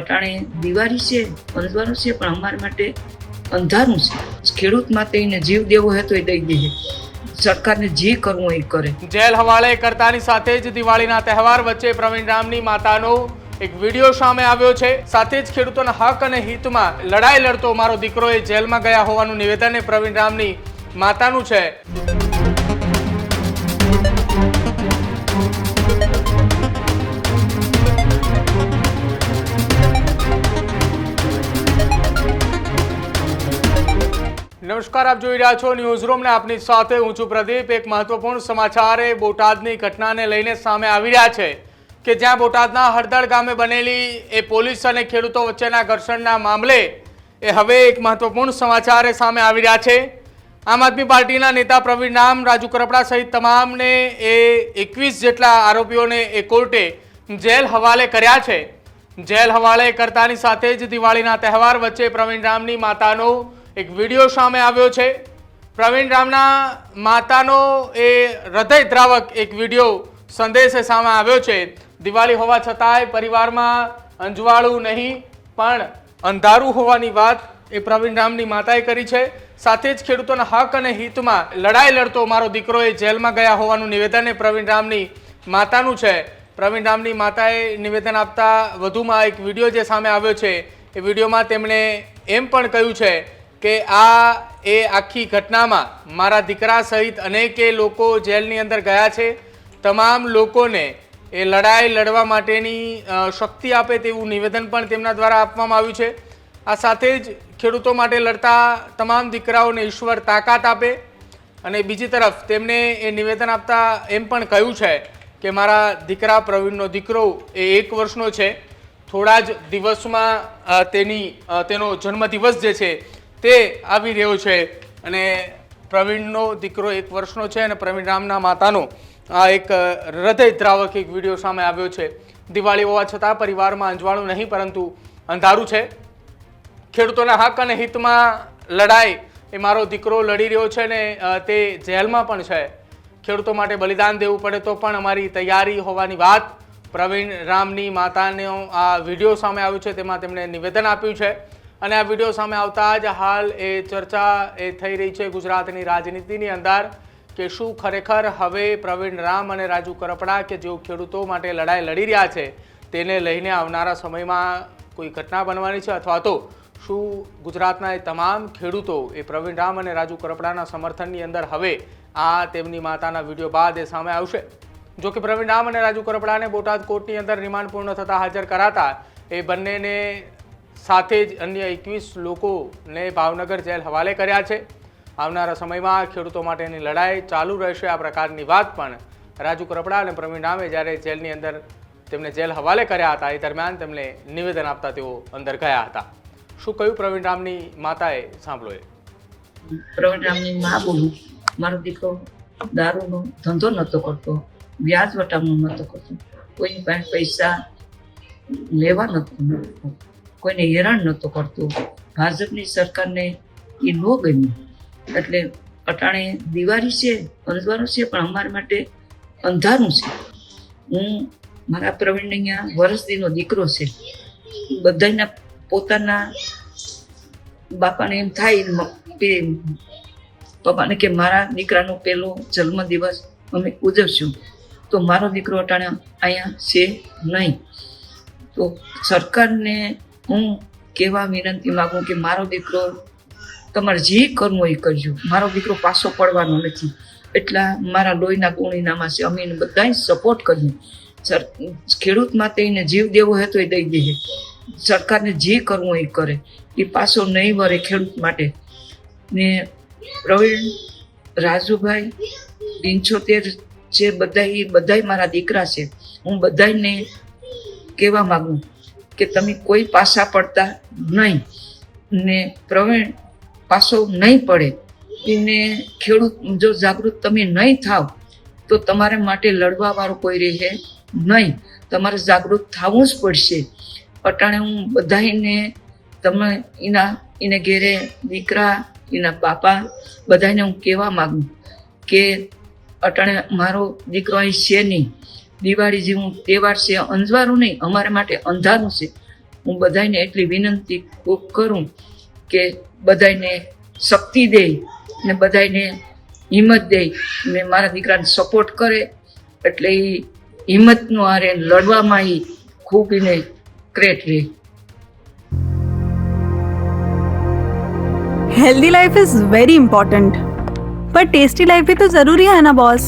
અટાણે દિવાળી છે અંધવારું છે, પણ અમારા માટે અંધારું છે. ખેડૂત માટે એને જીવ દેવો હોય તો એ દઈ દે સરકારને જે કરવું એ કરે. જેલ હવાલે કરતાની સાથે જ દિવાળીના તહેવાર વચ્ચે પ્રવીણ રામની માતાનો એક વીડિયો સામે આવ્યો છે. સાથે જ ખેડૂતોના હક અને હિતમાં લડાઈ લડતો મારો દીકરો એ જેલમાં ગયા હોવાનું નિવેદન પ્રવીણ રામની માતાનું છે. નમસ્કાર, આપ જોઈ રહ્યા છો ન્યૂઝ રૂમ ને આપની સાથે હું છું પ્રદીપ. એક મહત્વપૂર્ણ સમાચાર એ બોટાદની ઘટનાને લઈને સામે આવી રહ્યા છે કે જ્યાં બોટાદના હળદળ ગામે બનેલી એ પોલીસ અને ખેડૂતો વચ્ચેના ઘર્ષણના મામલે એ હવે એક મહત્વપૂર્ણ સમાચાર એ સામે આવી રહ્યા છે. આમ આદમી પાર્ટીના નેતા પ્રવીણ નામ, રાજુ કરપડા સહિત તમામને એ એકવીસ જેટલા આરોપીઓને એ કોર્ટે જેલ હવાલે કર્યા છે. જેલ હવાલે કરતાની સાથે જ દિવાળીના તહેવાર વચ્ચે પ્રવીણ રામની માતાનો એક વીડિયો સામે આવ્યો છે. પ્રવીણ રામના માતાનો એ હૃદયદ્રાવક એક વીડિયો સંદેશ સામે આવ્યો છે. દિવાળી હોવા છતાંય પરિવારમાં અંજવાળું નહીં, પણ અંધારું હોવાની વાત એ પ્રવીણ રામની માતાએ કરી છે. સાથે જ ખેડૂતોના હક અને હિતમાં લડાઈ લડતો મારો દીકરો એ જેલમાં ગયા હોવાનું નિવેદન એ પ્રવીણ રામની માતાનું છે. પ્રવીણ રામની માતાએ નિવેદન આપતા વધુમાં એક વીડિયો જે સામે આવ્યો છે, એ વિડીયોમાં તેમણે એમ પણ કહ્યું છે કે આ એ આખી ઘટનામાં મારા દીકરા સહિત અનેકે લોકો જેલની અંદર ગયા છે. તમામ લોકોને એ લડાઈ લડવા માટેની શક્તિ આપે તેવું નિવેદન પણ તેમના દ્વારા આપવામાં આવ્યું છે. આ સાથે જ ખેડૂતો માટે લડતા તમામ દીકરાઓને ઈશ્વર તાકાત આપે અને બીજી તરફ તેમને એ નિવેદન આપતા એમ પણ કહ્યું છે કે મારા દીકરા પ્રવીણનો દીકરો એ એક વર્ષનો છે. થોડા જ દિવસમાં તેની તેનો જન્મદિવસ જે છે તે આવી રહ્યો છે. અને પ્રવીણનો દીકરો એક વર્ષનો છે અને પ્રવીણ રામના માતાનો આ એક હૃદય હૃદયદ્રાવક એક વીડિયો સામે આવ્યો છે. દિવાળી હોવા છતાં પરિવારમાં અંજવાળું નહીં, પરંતુ અંધારું છે. ખેડૂતોના હક અને હિતમાં લડાઈ. એ મારો દીકરો લડી રહ્યો છે ને તે જેલમાં પણ છે. ખેડૂતો માટે બલિદાન દેવું પડે તો પણ અમારી તૈયારી હોવાની વાત પ્રવીણ રામની માતાનો આ વીડિયો સામે આવ્યો છે. તેમાં તેમણે નિવેદન આપ્યું છે. અને આ વીડિયો સામે આવતા જ હાલ એ ચર્ચા એ થઈ રહી છે ગુજરાતની રાજનીતિની અંદર કે શું ખરેખર હવે પ્રવીણ રામ અને રાજુ કરપડા કે જેઓ ખેડૂતો માટે લડાઈ લડી રહ્યા છે, તેને લઈને આવનારા સમયમાં કોઈ ઘટના બનવાની છે? અથવા તો શું ગુજરાતના એ તમામ ખેડૂતો એ પ્રવીણ રામ અને રાજુ કરપડાના સમર્થનની અંદર હવે આ તેમની માતાના વીડિયો બાદ એ સામે આવશે? જો કે પ્રવીણ રામ અને રાજુ કરપડાને બોટાદ કોર્ટની અંદર રિમાન્ડ પૂર્ણ થતાં હાજર કરાતા એ બંનેને સાથે જ અન્ય એકવીસ લોકોને ભાવનગર જેલ હવાલે કર્યા છે. આવનારા સમયમાં ખેડૂતો માટેની લડાઈ ચાલુ રહેશે આ પ્રકારની વાત પણ રાજુ કરપડા અને પ્રવીણ રામે જ્યારે જેલની અંદર તેમને જેલ હવાલે કર્યા હતા, એ દરમિયાન તેમને નિવેદન આપતા તેઓ અંદર ગયા હતા. શું કહ્યું પ્રવીણ રામની માતાએ? સાંભળો એ. પ્રવીણ રામની મા બોલું, મારો દીકરો દારૂનો ધંધો નહોતો કરતો, વ્યાજ વટામણું નહોતો કરતો, કોઈની પાસે પૈસા લેવા નહોતો. કોઈને હેરાન નહોતો કરતું. ભાજપની સરકારને એ ન ગમ્યું. એટલે અટાણે દિવાળી છે અંધવારું છે, પણ અમારા માટે અંધારું છે. હું મારા પ્રવીણને અહીંયા વરસદીનો દીકરો છે. બધાના પોતાના બાપાને એમ થાય પપ્પાને કે મારા દીકરાનો પહેલો જન્મદિવસ અમે ઉજવશું. તો મારો દીકરો અટાણે અહીંયા છે નહીં. તો સરકારને હું કહેવા વિનંતી માગું કે મારો દીકરો તમારે જે કરવું એ કરજો. મારો દીકરો પાછો પડવાનો નથી. એટલા મારા લોહીના ગુણીનામાં છે. અમે એને બધાય સપોર્ટ કરીએ. સર, ખેડૂત માટે એને જીવ દેવો હોય તો એ દઈ દઈએ. સરકારને જે કરવું એ કરે. એ પાછો નહીં વરે ખેડૂત માટે. ને પ્રવીણ, રાજુભાઈ, પંચોતેર છે બધા એ બધાય મારા દીકરા છે. હું બધાને કહેવા માંગુ કે તમે કોઈ પાસા પડતા નહીં ને પ્રવીણ પાછો નહીં પડે. એને ખેડૂત જો જાગૃત તમે નહીં થાવ, તો તમારા માટે લડવા વાળો કોઈ રહે નહીં. તમારે જાગૃત થવું જ પડશે. અટાણે હું બધાને તમે એના, એને ઘેરે દીકરા, એના બાપા બધાને હું કહેવા માગું કે અટાણે મારો દીકરો અહીં છે નહીં. દિવાળી જેવું તહેવાર છે અંજવારું નહીં અમારા માટે અંધારું છે હું બધાને એટલી વિનંતી ખૂબ કરું કે બધાને શક્તિ દે ને બધાને હિંમત દે ને મારા દીકરાને સપોર્ટ કરે એટલે એ હિંમતનો હારે લડવામાં એ ખૂબ એને ક્રેટ રહે healthy life is very important पर टेस्टी लाइफ भी तो जरूरी है ना बॉस